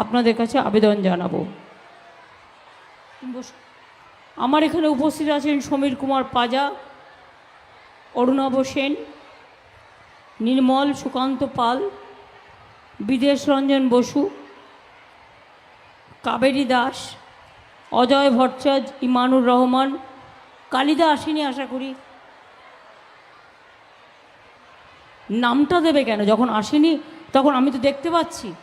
আপনাদের কাছে আবেদন জানাব। বস- আমার এখানে উপস্থিত আছেন সমীর কুমার পাজা অরুণাভ সেন নির্মল সুকান্ত পাল বিদেশ রঞ্জন বসু কাবেরী দাস অজয় ভট্টাচার্য ইমানুর রহমান কালিদা আসেনি আশা করি। নামটা দেবে কেন? যখন আসেনি তখন আমি তো দেখতে পাচ্ছি।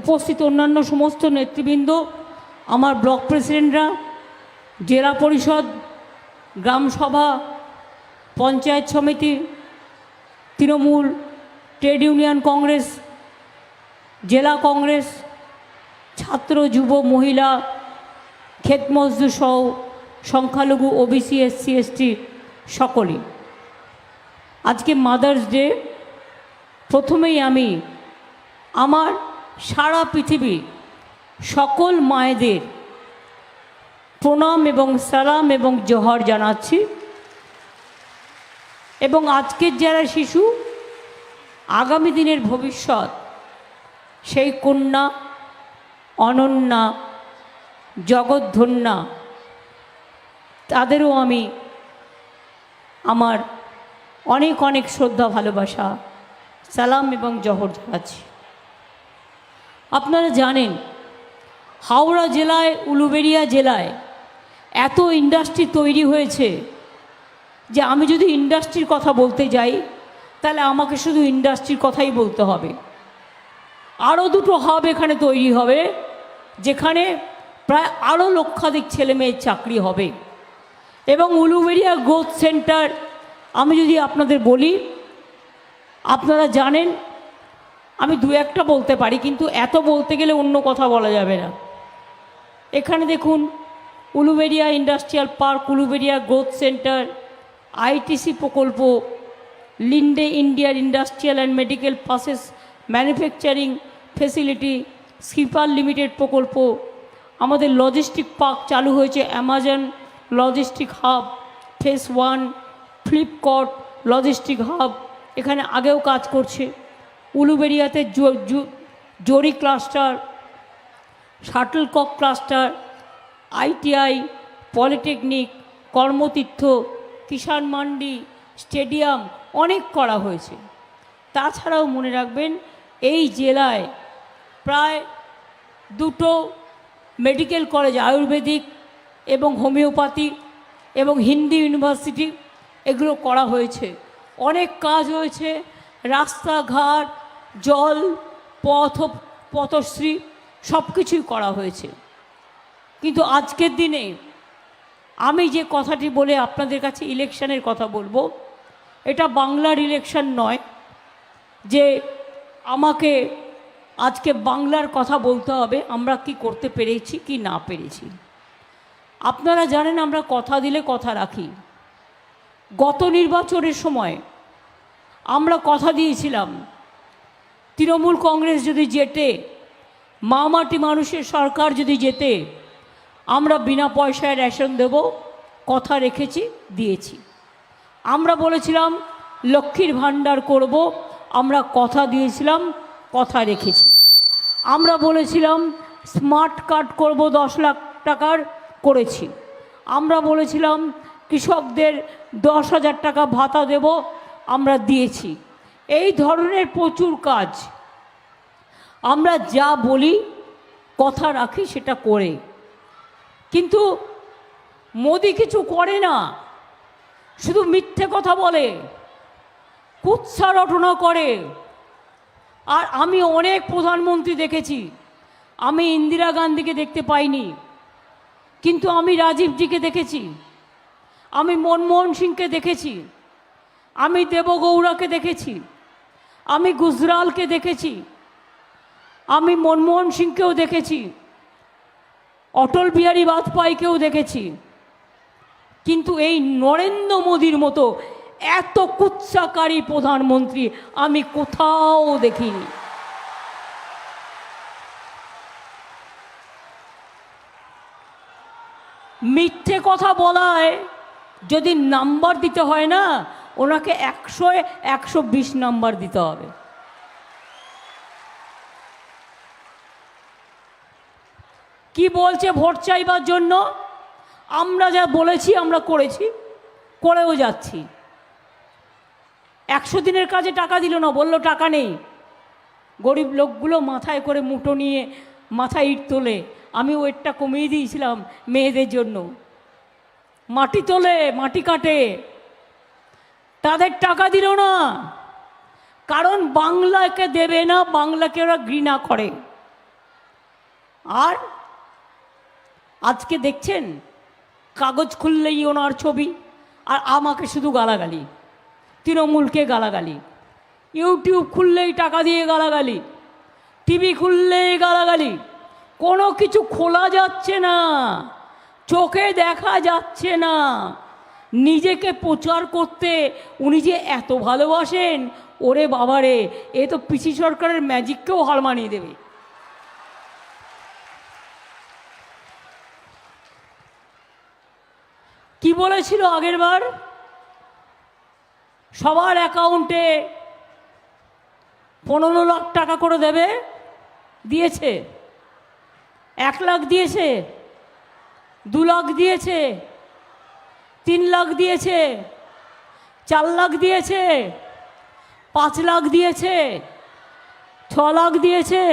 উপস্থিত অন্যান্য সমস্ত নেতৃবৃন্দ, আমার ব্লক প্রেসিডেন্টরা, জেলা পরিষদ, গ্রাম সভা, পঞ্চায়েত সমিতি, তৃণমূল, ট্রেড ইউনিয়ন কংগ্রেস, জেলা কংগ্রেস, ছাত্র, যুব, মহিলা, ক্ষেত মজদুর সহ সংখ্যালঘু, ওবিসি, এসসি, এসটি সকলে আজকে মাদার্স ডে, প্রথমেই আমি আমার সারা পৃথিবী সকল মায়েদের প্রণাম এবং সালাম এবং জোহর জানাচ্ছি। এবং আজকের যারা শিশু, আগামী দিনের ভবিষ্যৎ, সেই কন্যা, অনন্যা জগৎধন্যা তাদেরও আমি আমার অনেক অনেক শ্রদ্ধা, ভালোবাসা, সালাম এবং জহর জানাচ্ছি। আপনারা জানেন, হাওড়া জেলায়, উলুবেড়িয়া জেলায় এত ইন্ডাস্ট্রি তৈরি হয়েছে যে আমি যদি ইন্ডাস্ট্রির কথা বলতে যাই, তাহলে আমাকে শুধু ইন্ডাস্ট্রির কথাই বলতে হবে। আরও দুটো হাব এখানে তৈরি হবে, যেখানে প্রায় আরও লক্ষাধিক ছেলে মেয়ের চাকরি হবে। এবং উলুবেড়িয়া গ্রোথ সেন্টার আমি যদি আপনাদের বলি, আপনারা জানেন আমি দু একটা বলতে পারি, কিন্তু এত বলতে গেলে অন্য কথা বলা যাবে না। এখানে দেখুন, Uluberia industrial park, Uluberia growth centre, ITC প্রকল্প, লিন্ডে ইন্ডিয়ার industrial and medical process manufacturing facility Skipper limited প্রকল্প, আমাদের লজিস্টিক পার্ক চালু হয়েছে, Amazon logistic hub, phase one, Flipkart logistic hub, এখানে আগেও কাজ করছে। উলুবেরিয়াতে zari cluster, shuttlecock cluster, ITI, polytechnic, Karmatirtha, Kishan Mandi, stadium অনেক করা হয়েছে। তাছাড়াও মনে রাখবেন, এই জেলায় প্রায় দুটো মেডিকেল কলেজ, আয়ুর্বেদিক এবং হোমিওপ্যাথি এবং হিন্দি ইউনিভার্সিটি, এগুলো করা হয়েছে। অনেক কাজ হয়েছে, রাস্তাঘাট জল, পথ, পথশ্রী সব কিছুই করা হয়েছে। কিন্তু আজকের দিনে আমি যে কথাটি বলে আপনাদের কাছে ইলেকশনের কথা বলব, এটা বাংলার ইলেকশন নয়, যে আমাকে আজকে বাংলার কথা বলতে হবে, আমরা কি করতে পেরেছি, কি না পেরেছি। আপনারা জানেন আমরা কথা দিলে কথা রাখি। গত নির্বাচনের সময় আমরা কথা দিয়েছিলাম তৃণমূল কংগ্রেস যদি জেতে মামাটি মানুষের সরকার যদি যেতে আমরা বিনা পয়সায় রেশন দেব, কথা রেখেছি, দিয়েছি। আমরা বলেছিলাম, লক্ষ্মীর ভাণ্ডার করব, আমরা কথা দিয়েছিলাম, কথা রেখেছি। আমরা বলেছিলাম, স্মার্ট কার্ড করব, দশ লাখ টাকার করেছি। আমরা বলেছিলাম, কৃষকদের দশ হাজার টাকা ভাতা দেব, আমরা দিয়েছি। এই ধরনের প্রচুর কাজ। আমরা যা বলি, কথা রাখি, সেটা করে। কিন্তু মোদি কিছু করে না। শুধু মিথ্যে কথা বলে, কুৎসা রটনা করে। আর আমি অনেক প্রধানমন্ত্রী দেখেছি, আমি ইন্দিরা গান্ধীকে দেখতে পাইনি। কিন্তু আমি রাজীবজিকে দেখেছি, আমি মনমোহন সিংকে দেখেছি, আমি দেবগৌড়াকে দেখেছি। আমি গুজরালকে দেখেছি। আমি মনমোহন সিংকেও দেখেছি। অটল বিহারী বাজপেয়ীকেও দেখেছি। কিন্তু এই নরেন্দ্র মোদীর মতো এত কুৎসাকারী প্রধানমন্ত্রী আমি কোথাও দেখিনি। মিথ্যে কথা বলায় যদি নাম্বার দিতে হয় না ওনাকে একশো একশো বিশ নম্বর দিতে হবে। কি বলছে ভোট চাইবার জন্য? আমরা যা বলেছি, আমরা করেছি, করেও যাচ্ছি। একশো দিনের কাজে টাকা দিল না, বলল টাকা নেই। গরিব লোকগুলো মাথায় করে মুটো নিয়ে মাথায় ইট তোলে। আমি ওয়েটটা কমিয়ে দিয়েছিলাম মেয়েদের জন্য। মাটি তোলে, মাটি কাটে। তাদের টাকা দিল না। কারণ বাংলাকে দেবে না, বাংলাকে ওরা ঘৃণা করে। আর আজকে দেখছেন, কাগজ খুললেই ওনার ছবি, আর আমাকে শুধু গালাগালি। তৃণমূলকে গালাগালি। ইউটিউব খুললেই টাকা দিয়ে গালাগালি। টিভি খুললেই গালাগালি। কোনো কিছু খোলা যাচ্ছে না, চোখে দেখা যাচ্ছে না। নিজেকে প্রচার করতে উনি যে এত ভালোবাসেন, ওরে বাবারে, এ তো পিসি সরকারের ম্যাজিককেও হার মানিয়ে দেবে। কি বলেছিল আগের বার? সবার অ্যাকাউন্টে পনেরো লাখ টাকা করে দেবে, দিয়েছে। এক লাখ দিয়েছে, দু লাখ দিয়েছে তিন লাখ দিয়েছে, চার লাখ দিয়েছে, পাঁচ লাখ দিয়েছে, ছ লাখ দিয়েছে,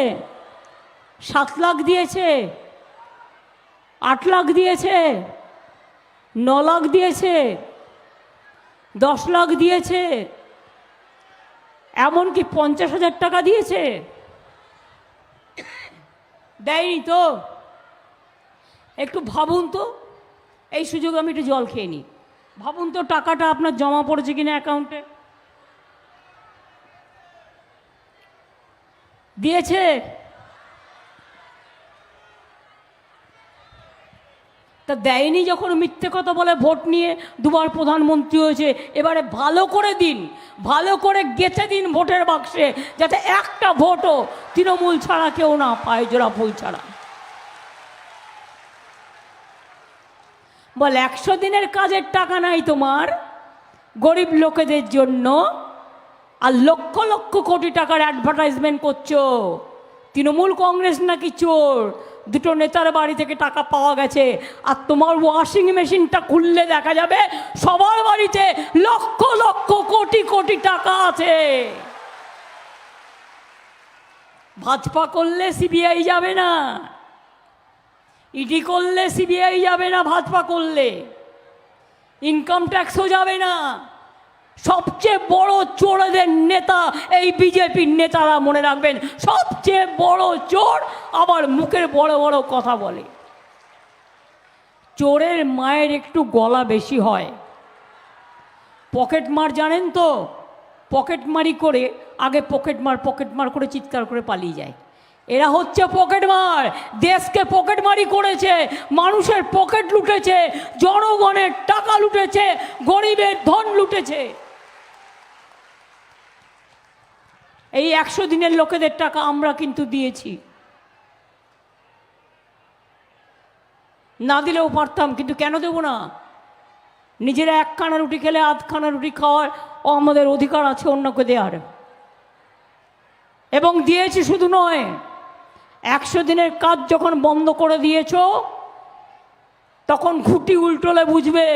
সাত লাখ দিয়েছে, আট লাখ দিয়েছে, ন লাখ দিয়েছে, দশ লাখ দিয়েছে, এমনকি পঞ্চাশ হাজার টাকা দিয়েছে। দেয়নি তো? একটু ভাবুন তো। এই সুযোগে আমি একটু জল খেয়ে নিই। ভাবুন তো, টাকাটা আপনার জমা পড়েছে কিনা অ্যাকাউন্টে? দিয়েছে? তা দেয়নি যখন মিথ্যে কথা বলে ভোট নিয়ে দুবার প্রধানমন্ত্রী হয়েছে, এবারে ভালো করে দিন, ভালো করে গেছে দিন ভোটের বাক্সে, যাতে একটা ভোটও তৃণমূল ছাড়া কেউ না পায়, জোড়া ফুল ছাড়া। বল, একশো দিনের কাজের টাকা নাই তোমার। গরিব লোকেদের জন্য আর লক্ষ লক্ষ কোটি টাকার অ্যাডভার্টাইজমেন্ট করছ। তৃণমূল কংগ্রেস নাকি চোর? দুটো নেতার বাড়ি থেকে টাকা পাওয়া গেছে। আর তোমার ওয়াশিং মেশিনটা খুললে দেখা যাবে সবার বাড়িতে লক্ষ লক্ষ কোটি কোটি টাকা আছে। ভাজপা করলে সিবিআই যাবে না। ইডি করলে সিবিআই যাবে না, ভাজপা করলে। ইনকাম ট্যাক্সও যাবে না। সবচেয়ে বড় চোরদের নেতা এই বিজেপির নেতারা মনে রাখবেন, সবচেয়ে বড় চোর আবার মুখের বড় বড় কথা বলে। চোরের মায়ের একটু গলা বেশি হয়। পকেট মার জানেন তো? পকেট মারি করে আগে পকেট মার পকেট মার করে চিৎকার করে পালিয়ে যায়। এরা হচ্ছে পকেট মার। দেশকে পকেট মারি করেছে, মানুষের পকেট লুটেছে, জনগণের টাকা লুটেছে, গরিবের ধন লুটেছে। এই একশো দিনের লোকেদের টাকা আমরা কিন্তু দিয়েছি। না দিলেও পারতাম, কিন্তু কেন দেবো না? নিজেরা একখানা রুটি খেলে আধখানা রুটি খাওয়ার আমাদের অধিকার আছে অন্যকে দেওয়ার এবং দিয়েছি শুধু নয় একশো দিনের কাজ যখন বন্ধ করে দিয়েছ, তখন ঘুটি উল্টোলে বুঝবে,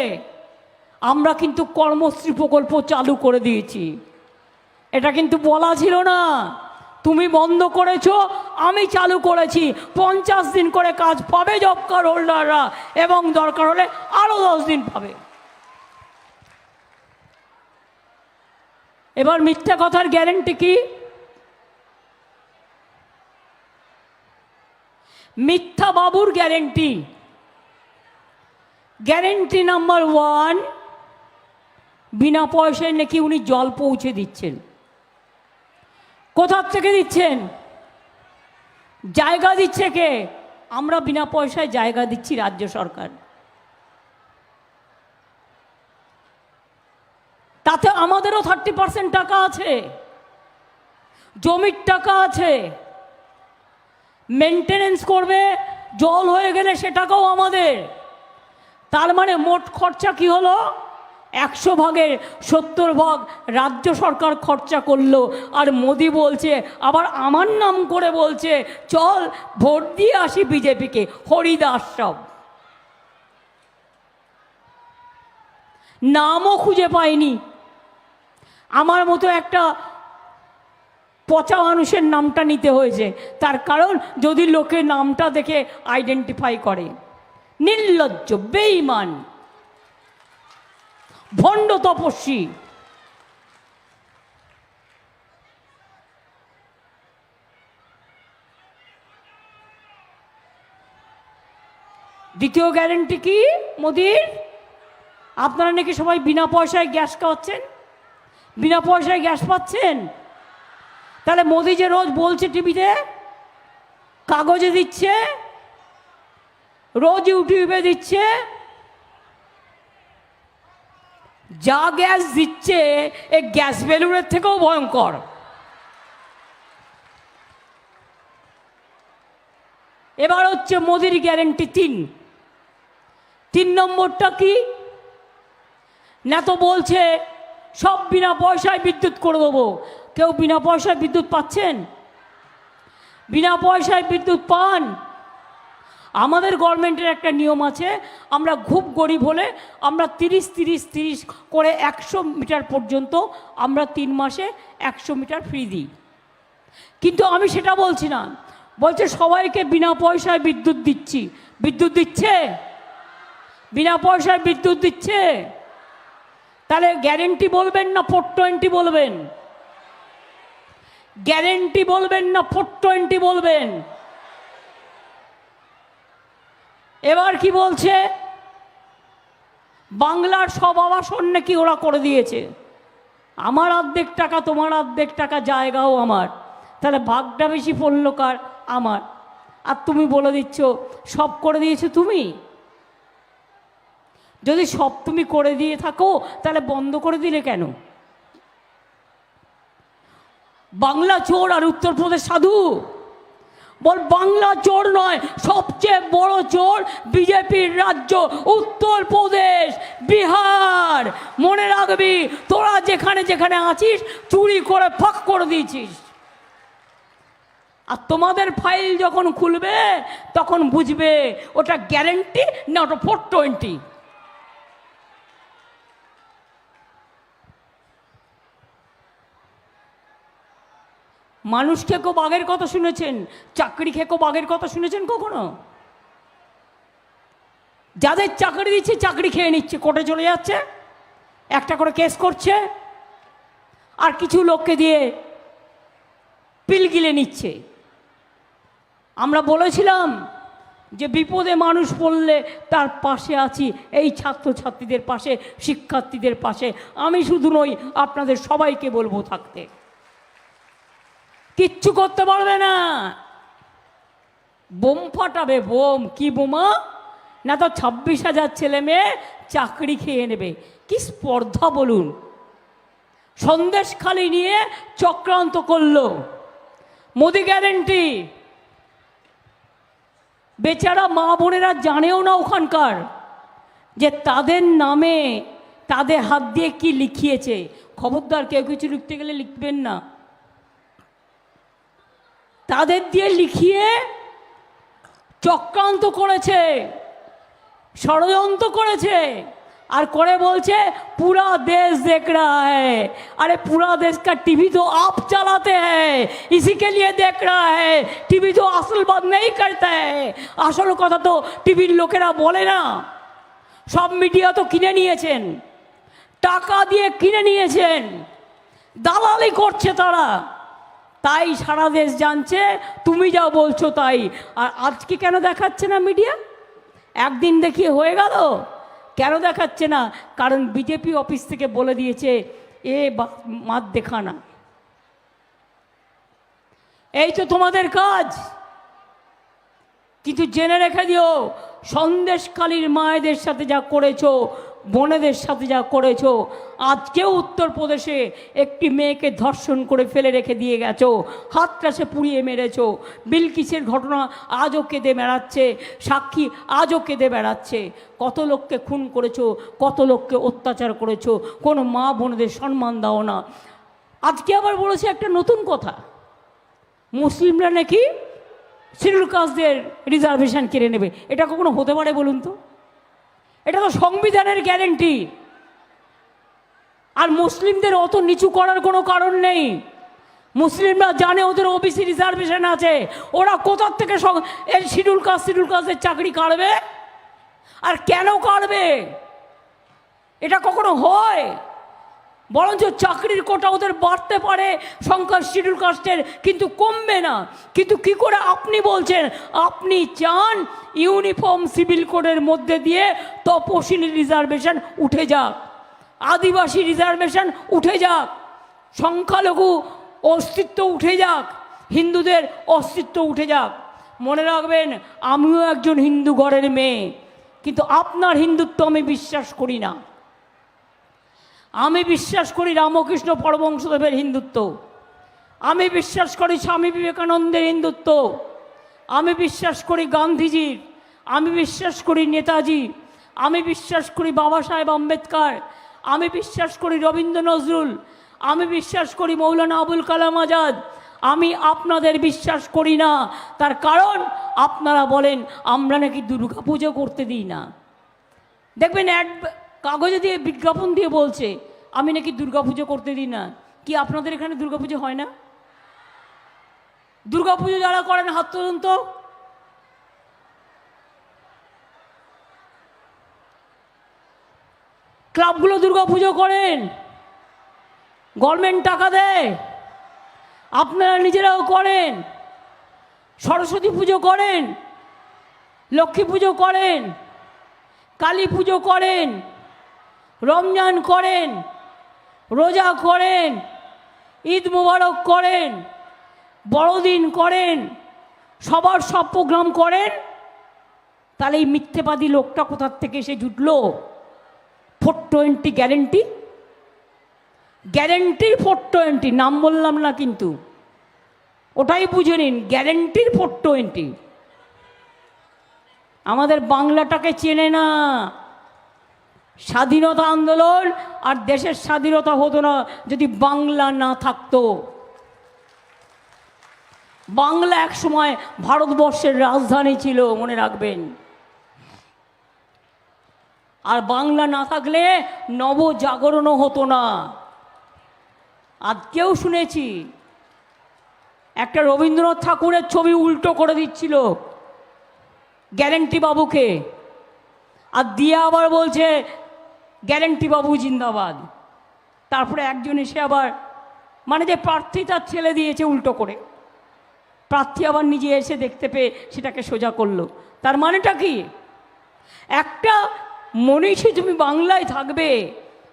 আমরা কিন্তু কর্মশ্রী প্রকল্প চালু করে দিয়েছি। এটা কিন্তু বলা ছিল না। তুমি বন্ধ করেছ, আমি চালু করেছি। পঞ্চাশ দিন করে কাজ পাবে জব কার্ড হোল্ডাররা, এবং দরকার হলে আরও দশ দিন পাবে। এবার মিথ্যা কথার গ্যারেন্টি কি? মিথ্যা বাবুর গ্যারেন্টি গ্যারেন্টি নাম্বার ওয়ান বিনা পয়সায় নাকি উনি জল পৌঁছে দিচ্ছেন। কোথার থেকে দিচ্ছেন? জায়গা দিচ্ছে কে? আমরা বিনা পয়সায় জায়গা দিচ্ছি রাজ্য সরকার। তাতে আমাদেরও থার্টি পার্সেন্ট টাকা আছে। জমির টাকা আছে। মেনটেনেন্স করবে, জল হয়ে গেলে সেটাকেও আমাদের। তার মানে মোট খরচা কি হলো? একশো ভাগের সত্তর ভাগ রাজ্য সরকার খরচা করল। আর মোদি বলছে, আবার আমার নাম করে বলছে, চল ভোট দিয়ে আসি বিজেপিকে, হরিদাস সব নামও খুঁজে পাইনি। আমার মতো একটা পচা মানুষের নামটা নিতে হয়েছে। তার কারণ যদি লোকে নামটা দেখে আইডেন্টিফাই করে, নির্লজ্জ বেইমান ভণ্ড তপস্বী, দ্বিতীয় গ্যারেন্টি কি মোদির? আপনারা নাকি সবাই বিনা পয়সায় গ্যাস খাওয়াচ্ছেন? বিনা পয়সায় গ্যাস পাচ্ছেন? তাহলে মোদি যে রোজ বলছে টিভিতে, কাগজে দিচ্ছে, রোজ ইউটিউবে দিচ্ছে, যা গ্যাস দিচ্ছে, এ গ্যাস বেলুনের থেকেও ভয়ঙ্কর। এবার হচ্ছে মোদির গ্যারেন্টি তিন। তিন নম্বরটা কি? না তো বলছে, সব বিনা পয়সায় বিদ্যুৎ করে দেবো। কেউ বিনা পয়সায় বিদ্যুৎ পাচ্ছেন? বিনা পয়সায় বিদ্যুৎ পান? আমাদের গভর্নমেন্টের একটা নিয়ম আছে, আমরা খুব গরিব হলে আমরা তিরিশ তিরিশ তিরিশ করে একশো মিটার পর্যন্ত আমরা তিন মাসে একশো মিটার ফ্রি দিই। কিন্তু আমি সেটা বলছি না। বলছে, সবাইকে বিনা পয়সায় বিদ্যুৎ দিচ্ছি। বিদ্যুৎ দিচ্ছে? বিনা পয়সায় বিদ্যুৎ দিচ্ছে? তাহলে গ্যারেন্টি বলবেন না ফোর টোয়েন্টি বলবেন? গ্যারেন্টি বলবেন না ফোর টোয়েন্টি বলবেন? এবার কি বলছে? বাংলার সব আবাসন নাকি ওরা করে দিয়েছে। আমার অর্ধেক টাকা, তোমার অর্ধেক টাকা, জায়গাও আমার। তাহলে ভাগটা বেশি পড়ল কার? আমার। আর তুমি বলে দিচ্ছ, সব করে দিয়েছ তুমি? যদি সব তুমি করে দিয়ে থাকো, তাহলে বন্ধ করে দিলে কেন? বাংলা চোর আর উত্তরপ্রদেশ সাধু। বল, বাংলা চোর নয়, সবচেয়ে বড় চোর বিজেপির রাজ্য উত্তরপ্রদেশ বিহার। মনে রাখবি, তোরা যেখানে যেখানে আছিস, চুরি করে, ফাঁক করে দিয়েছিস। আর তোমাদের ফাইল যখন খুলবে, তখন বুঝবে, ওটা গ্যারেন্টি না, ওটা ফোর টোয়েন্টি মানুষ খেকো বাঘের কথা শুনেছেন? চাকরি খেকো বাঘের কথা শুনেছেন কখনো? যাদের চাকরি দিচ্ছে, চাকরি খেয়ে নিচ্ছে, কোর্টে চলে যাচ্ছে, একটা করে কেস করছে, আর কিছু লোককে দিয়ে পিল গিলে নিচ্ছে। আমরা বলেছিলাম যে বিপদে মানুষ পড়লে তার পাশে আছি, এই ছাত্রছাত্রীদের পাশে, শিক্ষার্থীদের পাশে। আমি শুধু নই, আপনাদের সবাইকে বলব থাকতে। কিচ্ছু করতে পারবে না। বোম ফাটাবে, বোম। কি বোমা? না তো ছাব্বিশ হাজার ছেলে মেয়ে চাকরি খেয়ে নেবে। কি স্পর্ধা বলুন। সন্দেশ খালি নিয়ে চক্রান্ত করল। মোদি গ্যারেন্টি। বেচারা মা বোনেরা জানেও না ওখানকার যে তাদের নামে, তাদের হাত দিয়ে কি লিখিয়েছে। খবরদার কেউ কিছু লিখতে গেলে লিখবেন না। তাদের দিয়ে লিখিয়ে চক্রান্ত করেছে ষড়যন্ত্র করেছে আর করে বলছে পুরা দেশ देख रहा है अरे पूरा देश का टीवी तो आप चलाते हैं इसी के लिए देख रहा है टीवी तो असल बात नहीं करता है আসল কথা তো টিভির লোকেরা বলে না সব মিডিয়া তো কিনে নিয়েছেন টাকা দিয়ে কিনে নিয়েছেন দালালি করছে তারা তাই সারা দেশ জানছে, তুমি যা বলছো তাই। আর আজকে কেন দেখাচ্ছে না মিডিয়া? একদিন দেখিয়ে হয়ে গেল? কেন দেখাচ্ছে না? কারণ বিজেপি অফিস থেকে বলে দিয়েছে, এ মাত দেখা না। এই তো তোমাদের কাজ। কিন্তু জেনে রেখে দিও সন্দেশকালীর মায়েদের সাথে যা করেছ বোনেদের সাথে যা করেছ, আজকেও উত্তরপ্রদেশে একটি মেয়েকে ধর্ষণ করে ফেলে রেখে দিয়ে গেছো হাতটাসে পুড়িয়ে মেরেছ। বিলকিসের ঘটনা আজও কেঁদে বেড়াচ্ছে, সাক্ষী আজও কেঁদে বেড়াচ্ছে। কত লোককে খুন করেছ, কত লোককে অত্যাচার করেছ, কোনো মা বোনেদের সম্মান দাও না। আজকে আবার বলেছে একটা নতুন কথা, মুসলিমরা নাকি শিডিউল কাস্টদের রিজার্ভেশন কেড়ে নেবে। এটা কখনো হতে পারে বলুন তো? এটা তো সংবিধানের গ্যারেন্টি। আর মুসলিমদের অত নিচু করার কোনো কারণ নেই। মুসলিমরা জানে ওদের ওবিসি রিজার্ভেশন আছে। ওরা কোথার থেকে এর শিডিউল কাস্ট, শিডিউল কাস্টের চাকরি কাড়বে আর কেন কাড়বে এটা কখনো হয়? বরঞ্চ চাকরির কোটা ওদের বাড়তে পারে সংখ্যা শিডিউল কাস্টের কিন্তু কমবে না। কিন্তু কি করে আপনি বলছেন? আপনি চান ইউনিফর্ম সিভিল কোডের মধ্যে দিয়ে তপশিলি রিজার্ভেশন উঠে যাক, আদিবাসী রিজার্ভেশন উঠে যাক, সংখ্যালঘু অস্তিত্ব উঠে যাক, হিন্দুদের অস্তিত্ব উঠে যাক। মনে রাখবেন, আমিও একজন হিন্দু ঘরের মেয়ে, কিন্তু আপনার হিন্দুত্ব আমি বিশ্বাস করি না। আমি বিশ্বাস করি রামকৃষ্ণ পরমংশদেবের হিন্দুত্ব। আমি বিশ্বাস করি স্বামী বিবেকানন্দের হিন্দুত্ব। আমি বিশ্বাস করি গান্ধীজির। আমি বিশ্বাস করি নেতাজি। আমি বিশ্বাস করি বাবা সাহেব আম্বেদকর। আমি বিশ্বাস করি রবীন্দ্র নজরুল। আমি বিশ্বাস করি মৌলানা আবুল কালাম আজাদ। আমি আপনাদের বিশ্বাস করি না। তার কারণ আপনারা বলেন, আমরা নাকি দুর্গা পুজো করতে দিই না। দেখবেন অ্যাড কাগজে দিয়ে বিজ্ঞাপন দিয়ে বলছে, আমি নাকি দুর্গাপুজো করতে দিই না। কি আপনাদের এখানে দুর্গাপুজো হয় না? দুর্গাপুজো যারা করেন, হাত তুলুন ক্লাবগুলো দুর্গাপুজো করেন। গভর্নমেন্ট টাকা দেয়। আপনারা নিজেরাও করেন। সরস্বতী পুজো করেন। লক্ষ্মী পুজো করেন। কালী পুজো করেন। রমজান করেন, রোজা করেন, ঈদ মুবারক করেন, বড়দিন করেন, সবার সব প্রোগ্রাম করেন, তাহলে এই মিথ্যেবাদী লোকটা কোথার থেকে এসে জুটলো? ফোর টোয়েন্টি গ্যারেন্টি গ্যারেন্টির ফোর টোয়েন্টি নাম বললাম না কিন্তু। ওটাই বুঝে নিন গ্যারেন্টির ফোর টোয়েন্টি আমাদের বাংলাটাকে চেনে না। স্বাধীনতা আন্দোলন আর দেশের স্বাধীনতা হতো না যদি বাংলা না থাকতো। বাংলা এক সময় ভারতবর্ষের রাজধানী ছিল, মনে রাখবেন। আর বাংলা না থাকলে নবজাগরণও হতো না। আজকেও শুনেছি, একটা রবীন্দ্রনাথ ঠাকুরের ছবি উল্টো করে দিচ্ছিল, গ্যারেন্টি বাবুকে। আর দিয়ে আবার বলছে গ্যারেন্টি বাবু জিন্দাবাদ। তারপরে একজন এসে আবার মানে যে প্রার্থী তার ছেলে দিয়েছে উল্টো করে। প্রার্থী আবার নিজে এসে দেখতে পেয়ে সেটাকে সোজা করল। তার মানেটা কি? একটা মনীষী তুমি বাংলায় থাকবে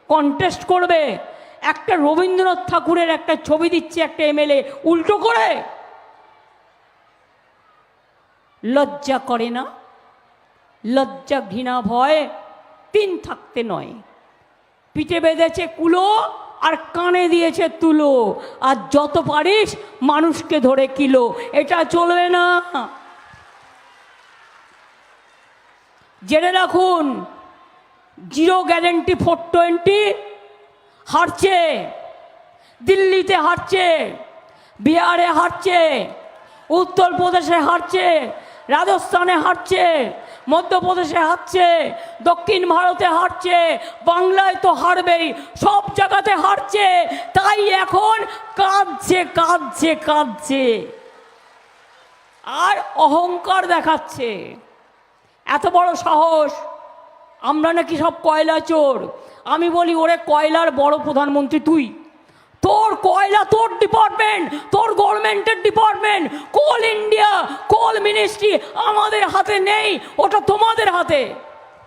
কন্টেস্ট করবে, একটা রবীন্দ্রনাথ ঠাকুরের একটা ছবি দিচ্ছে একটা এমএলএ উল্টো করে। লজ্জা করে না? লজ্জা ঘৃণা ভয়? তিন থাকতে নয়। পিঠে বেঁধেছে কুলো আর কানে দিয়েছে তুলো। আর যত পারিস মানুষকে ধরে কিলো। এটা চলবে না। জেনে রাখুন, জিরো গ্যারেন্টি ফোর টোয়েন্টি হারছে, দিল্লিতে হারছে, বিহারে হারছে, উত্তরপ্রদেশে হারছে রাজস্থানে হাঁটছে, মধ্যপ্রদেশে হাঁটছে, দক্ষিণ ভারতে হাঁটছে, বাংলায় তো হারবেই, সব জায়গাতে হারছে তাই এখন কাঁদছে কাঁদছে কাঁদছে। আর অহংকার দেখাচ্ছে। এত বড় সাহস, আমরা নাকি সব কয়লা চোর। আমি বলি, ওরে কয়লার বড় প্রধানমন্ত্রী তুই। তোর কয়লা, তোর ডিপার্টমেন্ট তোর গভর্নমেন্টের department coal India coal ministry আমাদের হাতে নেই, ওটা তোমাদের হাতে।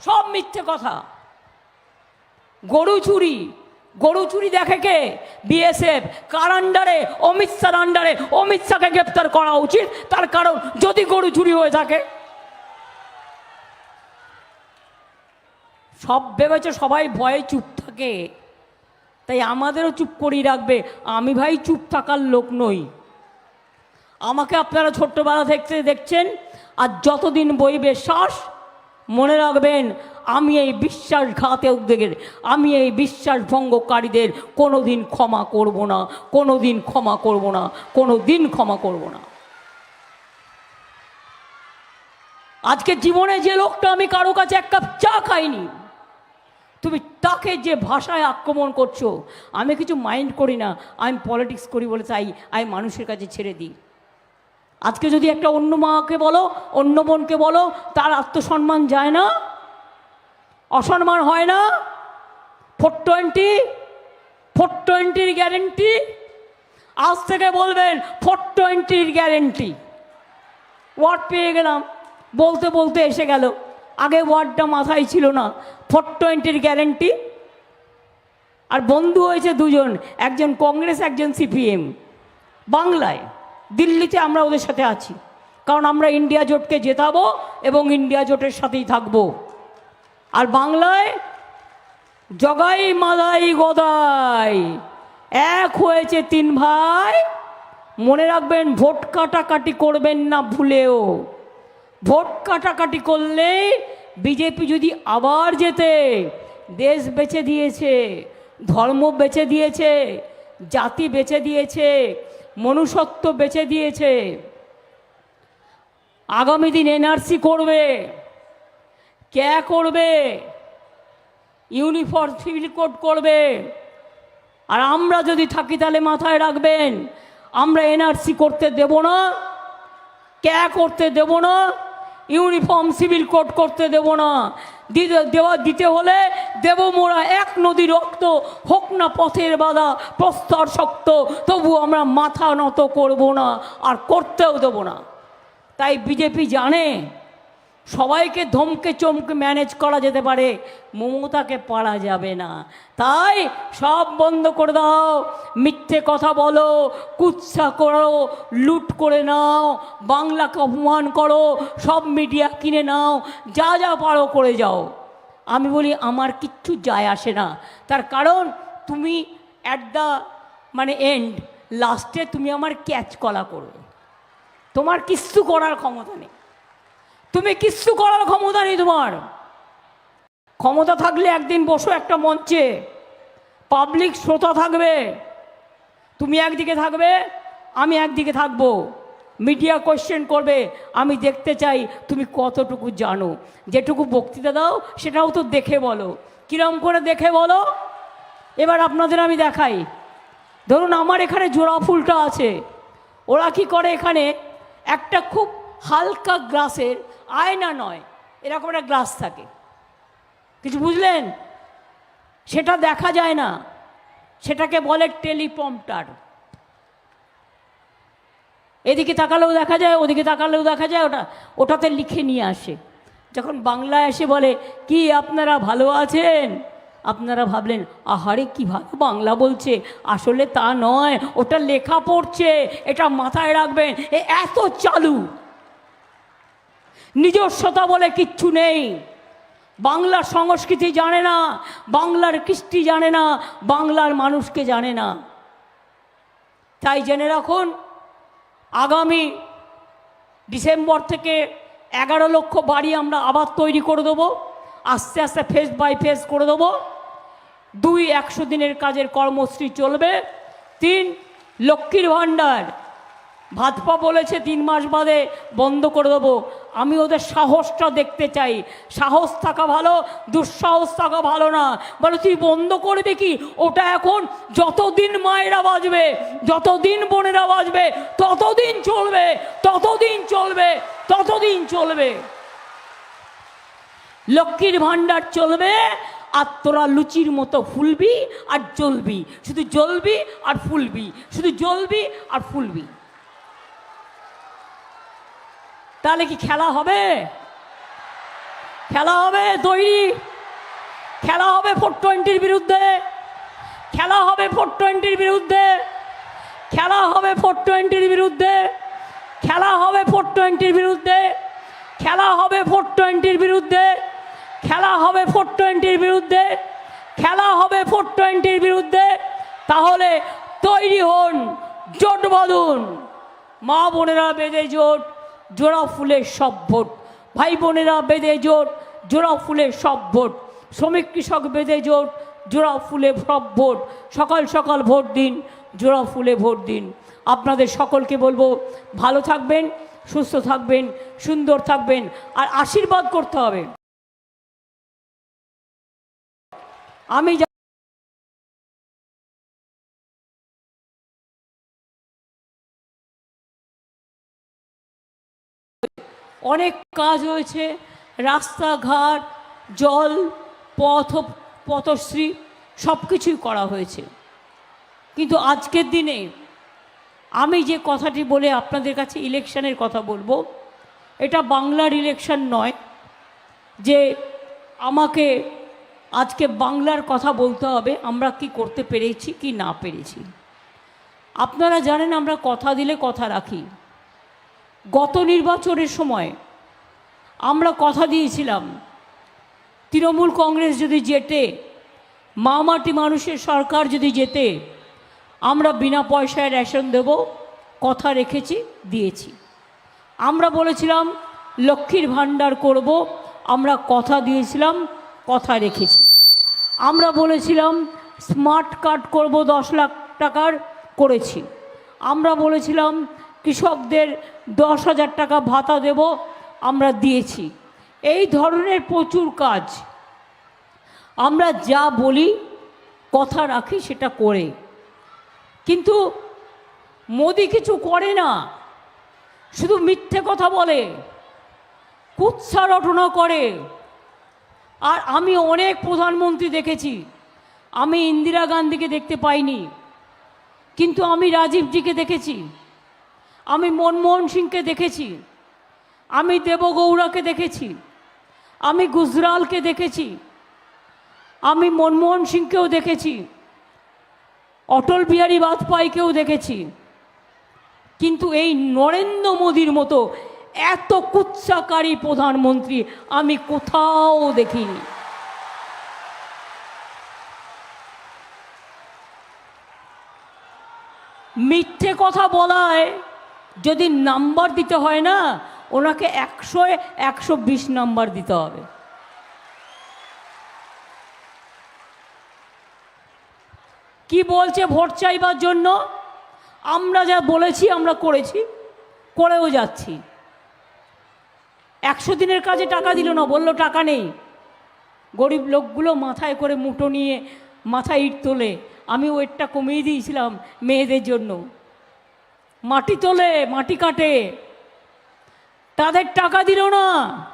সব মিথ্যে কথা। গরু চুরি গরু চুরি দেখে কে? বিএসএফ কার আন্ডারে অমিত শাহর আন্ডারে অমিত শাহকে গ্রেপ্তার করা উচিত, তার কারণ যদি গরু চুরি হয়ে থাকে। সব ভেবেছে সবাই ভয়ে চুপ থাকে? তাই আমাদেরও চুপ করিয়ে রাখবে। আমি ভাই চুপ থাকার লোক নই। আমাকে আপনারা ছোট্টবেলা দেখতে দেখছেন, আর যতদিন বইবে শ্বাস, মনে রাখবেন, আমি এই বিশ্বাসঘাতে উদ্যোগের, আমি এই বিশ্বাস ভঙ্গকারীদের কোনো দিন ক্ষমা করব না কোনো দিন ক্ষমা করব না কোনো দিন ক্ষমা করব না। আজকে জীবনে যে লোকটা আমি কারও কাছে এক কাপ চা খাইনি তুমি তাকে যে ভাষায় আক্রমণ করছ, আমি কিছু মাইন্ড করি না আমি পলিটিক্স করি বলে তাই আমি মানুষের কাছে ছেড়ে দিই। আজকে যদি একটা অন্য মাকে বলো, অন্য বোনকে বলো, তার আত্মসম্মান যায় না, অসম্মান হয় না ফোর টোয়েন্টি ফোর টোয়েন্টির গ্যারেন্টি আজ থেকে বলবেন ফোর টোয়েন্টির গ্যারেন্টি ওয়ার্ড পেয়ে গেলাম, বলতে বলতে এসে গেল। আগে ওয়ার্ডটা মাথায় ছিল না ফোর টোয়েন্টির গ্যারেন্টি আর বন্ধু হয়েছে দুজন, একজন কংগ্রেস, একজন সিপিএম। বাংলায়, দিল্লিতে আমরা ওদের সাথে আছি। কারণ আমরা ইন্ডিয়া জোটকে জেতাবো এবং ইন্ডিয়া জোটের সাথেই থাকব। আর বাংলায়, জগাই মাদাই গদাই। এক হয়েছে তিন ভাই। মনে রাখবেন, ভোট কাটাকাটি করবেন না ভুলেও। ভোট কাটাকাটি করলেই বিজেপি যদি আবার যেতে দেশ বেচে দিয়েছে, ধর্ম বেচে দিয়েছে, জাতি বেচে দিয়েছে, মনুষ্যত্ব বেচে দিয়েছে, আগামী দিন এনআরসি করবে কে করবে, ইউনিফর্ম সিভিল কোড করবে, আর আমরা যদি থাকি তাহলে মাথায় রাখবেন, আমরা এনআরসি করতে দেব না, ক্যা করতে দেব না ইউনিফর্ম সিভিল কোড করতে দেব না। দেওয়া, দিতে হলে দেব মোরা এক নদী রক্ত, হোক না পথের বাধা, প্রস্তর শক্ত, তবু আমরা মাথা নত করব না, আর করতেও দেব না। তাই বিজেপি জানে সবাইকে ধমকে চমকে ম্যানেজ করা যেতে পারে, মমতাকে পারা যাবে না। তাই সব বন্ধ করে দাও, মিথ্যে কথা বলো, কুৎসা করো, লুট করে নাও, বাংলাকে অপমান করো, সব মিডিয়া কিনে নাও, যা যা পারো করে যাও। আমি বলি, আমার কিচ্ছু যায় আসে না। তার কারণ, তুমি অ্যাট দ্য মানে এন্ড লাস্টে তুমি আমার ক্যাচ কলা করবে। তোমার কিচ্ছু করার ক্ষমতা নেই। তুমি কিচ্ছু করার ক্ষমতা নেই তোমার। ক্ষমতা থাকলে একদিন বসো একটা মঞ্চে। পাবলিক শ্রোতা থাকবে। তুমি একদিকে থাকবে, আমি একদিকে থাকব। মিডিয়া কোয়েশ্চেন করবে, আমি দেখতে চাই তুমি কতটুকু জানো। যেটুকু বক্তৃতা দাও, সেটাও তো দেখে বলো। কিরম করে দেখে বলো? এবার আপনাদের আমি দেখাই। ধরুন আমার এখানে জোড়া ফুলটা আছে। ওরা কি করে এখানে? একটা খুব হালকা গ্লাসের আয়না নয়, এরকম একটা গ্লাস থাকে। কিছু বুঝলেন? সেটা দেখা যায় না। সেটাকে বলে টেলিপম্পটার। এদিকে তাকালেও দেখা যায়, ওদিকে তাকালেও দেখা যায়, ওটা, ওটাতে লিখে নিয়ে আসে। যখন বাংলায় এসে বলে, কি আপনারা ভালো আছেন? আপনারা ভাবলেন, আহারে, কি ভালো বাংলা বলছে। আসলে তা নয়, ওটা লেখা পড়ছে, এটা মাথায় রাখবেন, এ এত চালু। নিজস্বতা বলে কিচ্ছু নেই। বাংলার সংস্কৃতি জানে না, বাংলার কৃষ্টি জানে না, বাংলার মানুষকে জানে না। তাই জেনে রাখুন, আগামী ডিসেম্বর থেকে এগারো লক্ষ বাড়ি আমরা আবার তৈরি করে দেবো। আস্তে আস্তে ফেস বাই ফেস করে দেবো। দুই একশো দিনের কাজের কর্মশ্রী চলবে। তিন লক্ষ্মীর ভাণ্ডার। ভাজপা বলেছে, তিন মাস বাদে বন্ধ করে দেবো। আমি ওদের সাহসটা দেখতে চাই। সাহস থাকা ভালো, দুঃসাহস থাকা ভালো না। বলে, তুই বন্ধ করবি কি? ওটা এখন যতদিন মায়েরা বাজবে যতদিন বোনেরা বাজবে ততদিন চলবে ততদিন চলবে ততদিন চলবে। লক্ষ্মীর ভাণ্ডার চলবে, আর তোরা লুচির মতো ফুলবি আর জ্বলবি। শুধু জ্বলবি আর ফুলবি, শুধু জ্বলবি আর ফুলবি। তাহলে কি খেলা হবে? খেলা হবে তৈরি। খেলা হবে ফোর টোয়েন্টির বিরুদ্ধে। খেলা হবে ফোর টোয়েন্টির বিরুদ্ধে। খেলা হবে ফোর টোয়েন্টির বিরুদ্ধে। খেলা হবে ফোর টোয়েন্টির বিরুদ্ধে। খেলা হবে ফোর টোয়েন্টির বিরুদ্ধে। খেলা হবে ফোর টোয়েন্টির বিরুদ্ধে। খেলা হবে ফোর টোয়েন্টির বিরুদ্ধে। তাহলে তৈরি হন জোট বাঁধুন। মা বোনেরা বেঁধে জোট। জোড়া ফুলের সব ভোট। ভাই বোনেরা বেঁধে জোট, জোড়া ফুলের সব ভোট। শ্রমিক কৃষক বেঁধে জোট, জোড়া ফুলে সব ভোট। সকাল সকাল ভোট দিন, জোড়া ফুলে ভোট দিন। আপনাদের সকলকে বলব, ভালো থাকবেন, সুস্থ থাকবেন, সুন্দর থাকবেন, আর আশীর্বাদ করতে হবে। আমি অনেক কাজ হয়েছে রাস্তাঘাট, জল, পথ, পথশ্রী সব কিছুই করা হয়েছে। কিন্তু আজকের দিনে আমি যে কথাটি বলে আপনাদের কাছে ইলেকশনের কথা বলব, এটা বাংলার ইলেকশন নয়, যে আমাকে আজকে বাংলার কথা বলতে হবে, আমরা কি করতে পেরেছি, কি না পেরেছি। আপনারা জানেন আমরা কথা দিলে কথা রাখি। গত নির্বাচনের সময় আমরা কথা দিয়েছিলাম, তৃণমূল কংগ্রেস যদি জেতে, মামাটি মানুষের সরকার যদি যেতে আমরা বিনা পয়সায় রেশন দেব, কথা রেখেছি, দিয়েছি। আমরা বলেছিলাম, লক্ষ্মীর ভাণ্ডার করব, আমরা কথা দিয়েছিলাম, কথা রেখেছি। আমরা বলেছিলাম, স্মার্ট কার্ড করব দশ লাখ টাকার করেছি। আমরা বলেছিলাম কৃষকদের দশ হাজার টাকা ভাতা দেব, আমরা দিয়েছি। এই ধরনের প্রচুর কাজ। আমরা যা বলি, কথা রাখি সেটা করে। কিন্তু মোদি কিছু করে না। শুধু মিথ্যে কথা বলে, কুৎসা রটনা করে। আর আমি অনেক প্রধানমন্ত্রী দেখেছি, আমি ইন্দিরা গান্ধীকে দেখতে পাইনি, কিন্তু আমি রাজীবজিকে দেখেছি। আমি মনমোহন সিংকে দেখেছি। আমি দেবগৌড়াকে দেখেছি। আমি গুজরালকে দেখেছি। আমি মনমোহন সিংকেও দেখেছি। অটল বিহারী বাজপেয়ীকেও দেখেছি। কিন্তু এই নরেন্দ্র মোদীর মতো এত কুৎসাকারী প্রধানমন্ত্রী আমি কোথাও দেখিনি। মিথ্যে কথা বলায় যদি নাম্বার দিতে হয় না, ওনাকে একশো একশো বিশ নাম্বার দিতে হবে। কি বলছে ভোট চাইবার জন্য? আমরা যা বলেছি, আমরা করেছি, করেও যাচ্ছি। একশো দিনের কাজে টাকা দিল না, বলল টাকা নেই। গরিব লোকগুলো মাথায় করে মুটো নিয়ে, মাথায় ইট তোলে। আমি ওয়েটটা কমিয়ে দিয়েছিলাম মেয়েদের জন্য। মাটি তোলে, মাটি কাটে। তাদের টাকা দিল না।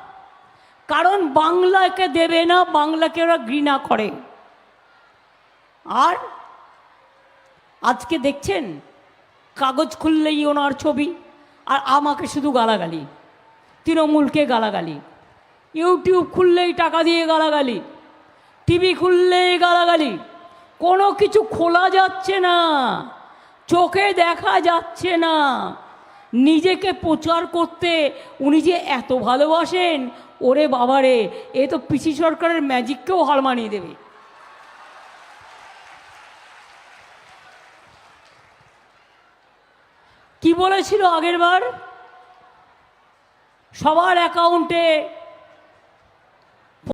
কারণ বাংলাকে দেবে না, বাংলাকে ওরা ঘৃণা করে। আর আজকে দেখছেন, কাগজ খুললেই ওনার ছবি, আর আমাকে শুধু গালাগালি। তৃণমূলকে গালাগালি। ইউটিউব খুললেই টাকা দিয়ে গালাগালি। টিভি খুললেই গালাগালি। কোনো কিছু খোলা যাচ্ছে না। চোখে দেখা যাচ্ছে না। নিজেকে প্রচার করতে উনি যে এত ভালোবাসেন, ওরে বাবারে, এ তো পিসি সরকারের ম্যাজিককেও হার মানিয়ে দেবে। কি বলেছিল আগের বার সবার অ্যাকাউন্টে